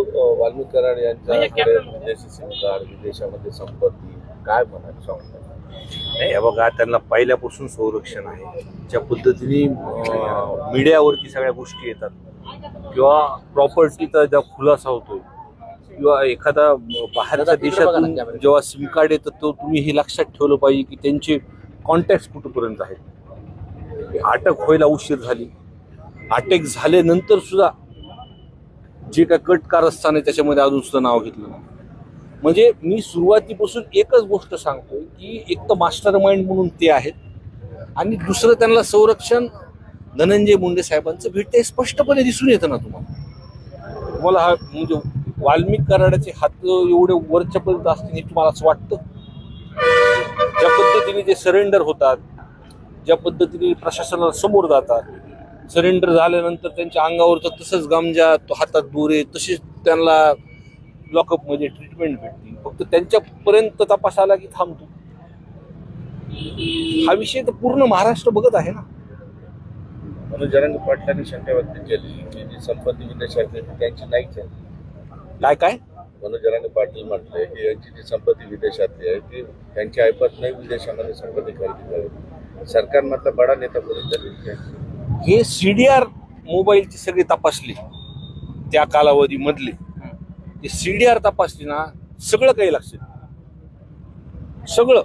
अं, वाल्मिक कराड यांच्याकडे विदेशी SIM card विदेशामध्ये संपत्ती काय म्हणाल सांगता नाही हे बघा त्यांना पहिल्यापासून संरक्षण आहे. ज्या पद्धतीने मीडियावरती सगळ्या गोष्टी येतात. किंवा प्रॉपर्टीचा जेव्हा खुलासा होतोय किंवा एखादा बाहेरच्या देशातून जेव्हा सिम कार्ड येतं तो तुम्ही हे लक्षात ठेवलं पाहिजे की त्यांचे कॉन्टॅक्ट कुठपर्यंत आहेत. अटक व्हायला उशीर झाली. अटक झाल्यानंतर सुद्धा जे काय कट कारस्थान आहे त्याच्यामध्ये अजून सुद्धा नाव घेतलं नाही. म्हणजे मी सुरुवातीपासून एकच गोष्ट सांगतोय की एक तर मास्टर माइंड म्हणून ते आहेत आणि दुसरं त्यांना संरक्षण धनंजय मुंडे साहेबांचं भेटते स्पष्टपणे दिसून येतं ना तुम्हाला. तुम्हाला हा म्हणजे वाल्मिक कराडाचे हात एवढे वरच्यापर्यंत असतील हे तुम्हाला असं वाटतं? ज्या पद्धतीने ते सरेंडर होतात ज्या पद्धतीने प्रशासनाला समोर जातात सरेंडर झाल्यानंतर त्यांच्या अंगावर तर तसंच गामजा तो हातात दोरे तसेच त्यांना लॉकअपमध्ये ट्रीटमेंट भेटते फक्त त्यांच्यापर्यंत तपास आला की थांबतो. हा विषय तर पूर्ण महाराष्ट्र बघत आहे ना. मनोज जरांगे पाटलांनी शंका व्यक्त केली की जी संपत्ती विदेशात आहे ती त्यांची नाहीच आहे. काय काय? मनोज जरांगे पाटील म्हटले की यांची जी संपत्ती विदेशातली आहे ती त्यांची ऐपत नाही विदेशामध्ये संपत्ती खरेदी करावी सरकारमधला बडा नेता कोणी तरी हे सी डी आर मोबाईलची सगळी तपासली. त्या कालावधीमधले. ते सी डी आर तपासली ना सगळं काही लक्षात सगळं.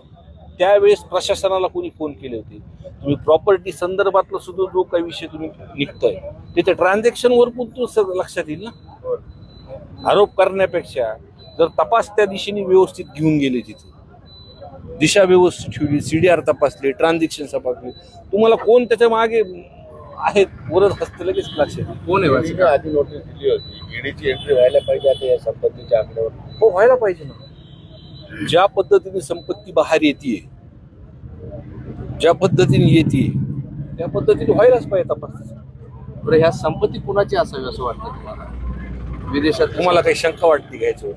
त्यावेळेस प्रशासनाला कोणी फोन केले होते. तुम्ही प्रॉपर्टी संदर्भातला सुद्धा जो काही विषय तुम्ही निघतोय तिथे ट्रान्झॅक्शनवर पण तो सगळं लक्षात येईल ना? आरोप करण्यापेक्षा जर तपास त्या दिशेने व्यवस्थित घेऊन गेले तिथे. दिशा व्यवस्थित ठेवली सीडीआर तपासले ट्रान्झॅक्शन तपासली. तुम्हाला कोण त्याच्यामागे आहेत वरच हस्त लगेच लक्षात कोण आहे आधी नोटीस दिली होती. ईडीची एंट्री व्हायला पाहिजे आता या संपत्तीच्या आकड्यावर. हो व्हायला पाहिजे ना. ज्या पद्धतीने संपत्ती बाहेर येते ज्या पद्धतीने येते त्या पद्धतीने व्हायलाच पाहिजे तपास बरं ह्या संपत्ती कुणाची असावी असं वाटतं तुम्हाला? विदेशात तुम्हाला काही शंका वाटते घ्यायचं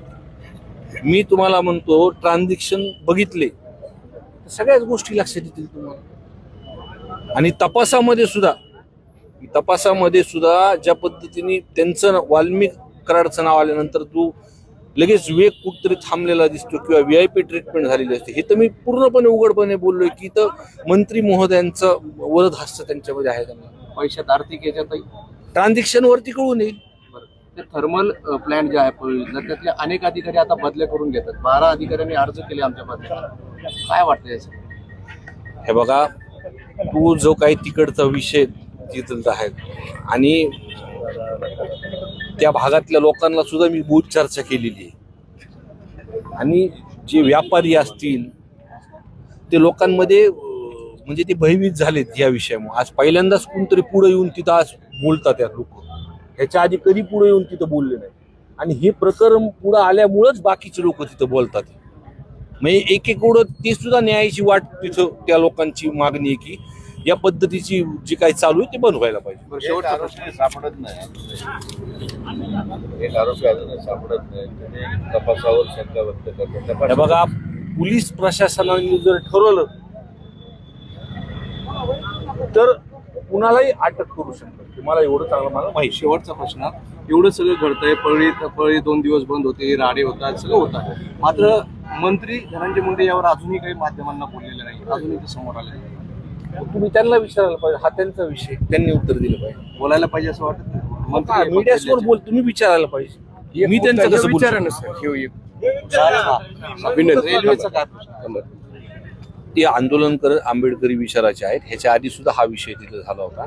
मी तुम्हाला म्हणतो ट्रान्झॅक्शन बघितले. तर सगळ्याच गोष्टी लक्षात येतील तुम्हाला. आणि तपासामध्ये सुद्धा तपासामध्ये सुद्धा ज्या पद्धतीने त्यांचं वाल्मिक कराडचं नाव आल्यानंतर तू लगेच वेग कुठतरी थांबलेला दिसतो किंवा व्ही आय पी ट्रीटमेंट झालेली असते. हे तर मी पूर्णपणे उघडपणे बोललोय की तर मंत्री महोदयांचं वरद हस्त त्यांच्यामध्ये आहे त्यांना. पैशात आर्थिक याच्यातही? ट्रान्झॅक्शन वरती कळून येईल. ते थर्मल प्लॅन जे आहे पळवीतलं त्यातले अनेक अधिकारी आता बदल्या करून घेतात. बारा अधिकाऱ्यांनी अर्ज केले आमच्या काय वाटतं याचं? हे बघा तू जो काही तिकडचा विषय तिथलचा आहेत. आणि त्या भागातल्या लोकांना सुद्धा मी बहुत चर्चा केलेली आहे. आणि जे व्यापारी असतील ते लोकांमध्ये म्हणजे ते भयभीत झालेत या विषयामुळे. आज पहिल्यांदाच कोणतरी पुढे येऊन तिथं आज बोलतात या लोक. ह्याच्या आधी कधी पुढे येऊन तिथं बोलले नाही. आणि हे प्रकरण पुढं आल्यामुळंच बाकीचे लोक तिथं बोलतात. म्हणजे एक एक ते सुद्धा न्यायाची वाट तिथं त्या लोकांची मागणी आहे की या पद्धतीची जी काही चालू आहे ते बंद व्हायला पाहिजे शेवटचा प्रश्न सापडत नाही. एक आरोपी अजूनही सापडत नाही. तपासावर शंका व्यक्त हे बघा पोलीस प्रशासनाने जर ठरवलं तर कुणालाही अटक करू शकतात. मला एवढं चांगलं मला माहिती. शेवटचा प्रश्न एवढं सगळं घडतंय पळी पळी दोन दिवस बंद होते राडे होतात सगळं होतात मात्र मंत्री धनंजय मुंडे यावर अजूनही काही माध्यमांना बोललेले नाही. अजूनही ते समोर आले नाही. तुम्ही त्यांना विचारायला पाहिजे हा त्यांचा विषय त्यांनी उत्तर दिलं पाहिजे. बोलायला पाहिजे असं वाटत नाही. मंत्री मीडिया समोर बोल तुम्ही विचारायला पाहिजे. मी त्यांचं कसं बोलू रेल्वेचा काय प्रश्न? ते आंदोलन करत आंबेडकरी विचाराचे आहेत. ह्याच्या आधी सुद्धा हा विषय तिथे झाला होता.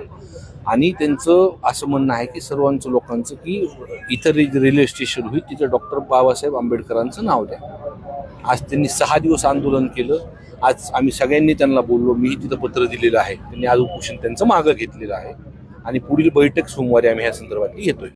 आणि त्यांचं असं म्हणणं आहे की सर्वांचं लोकांचं की इतर जे रेल्वे स्टेशन होईल तिथं डॉक्टर बाबासाहेब आंबेडकरांचं नाव द्या. आज त्यांनी सहा दिवस आंदोलन केलं. आज आम्ही सगळ्यांनी त्यांना बोललो मीही तिथं पत्र दिलेलं आहे. त्यांनी आज उपोषण त्यांचं मागं घेतलेलं आहे. आणि पुढील बैठक सोमवारी आम्ही या संदर्भातली घेतोय.